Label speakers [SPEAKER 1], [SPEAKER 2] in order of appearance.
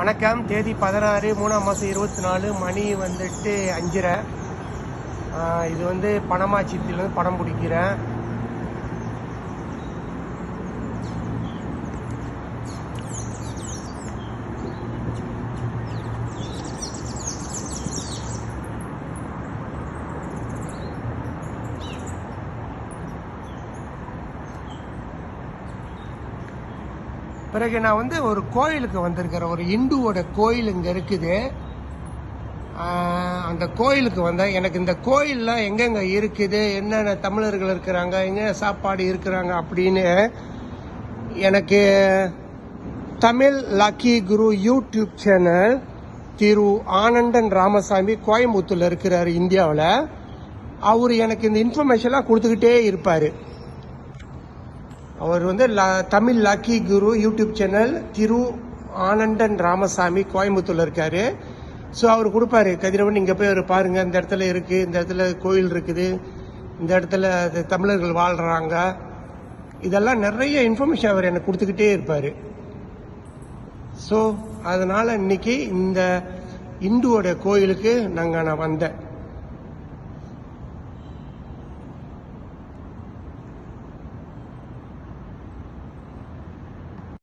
[SPEAKER 1] வணக்கம். தேதி பதினாறு மூணாம் மாதம் இருபத்தி நாலு மணி வந்துட்டு அஞ்சரை. இது வந்து பணமாச்சித்திலேருந்து படம் பிடிக்கிறேன் பிறகு நான் வந்து ஒரு கோயிலுக்கு வந்திருக்கிறேன் ஒரு இந்துவோட கோயில் இங்கே இருக்குது. அந்த கோயிலுக்கு வந்தேன். எனக்கு இந்த கோயில்லாம் எங்கெங்கே இருக்குது? என்னென்ன தமிழர்கள் இருக்கிறாங்க? எங்கே சாப்பாடு இருக்கிறாங்க? அப்படின்னு எனக்கு Tamil lucky Guru YouTube channel Thiru Anandan Ramasamy கோயம்புத்தூரில் இருக்கிறார் இந்தியாவில். அவர் எனக்கு இந்த இன்ஃபர்மேஷன்லாம் கொடுத்துக்கிட்டே இருப்பார். அவர் வந்து லா Tamil lucky Guru YouTube channel Thiru Anandan Ramasamy கோயம்புத்தூர்ல இருக்காரு. ஸோ அவர் கொடுப்பாரு கதிரவன் இங்கே போய் அவர் பாருங்க. இந்த இடத்துல இருக்கு இந்த இடத்துல கோயில் இருக்குது. இந்த இடத்துல அது தமிழர்கள் வாழ்கிறாங்க இதெல்லாம் நிறைய இன்ஃபர்மேஷன் அவர் எனக்கு கொடுத்துக்கிட்டே இருப்பார். ஸோ அதனால் இன்னைக்கு இந்த இந்துவோட கோயிலுக்கு நாங்கள் நான் வந்தேன்.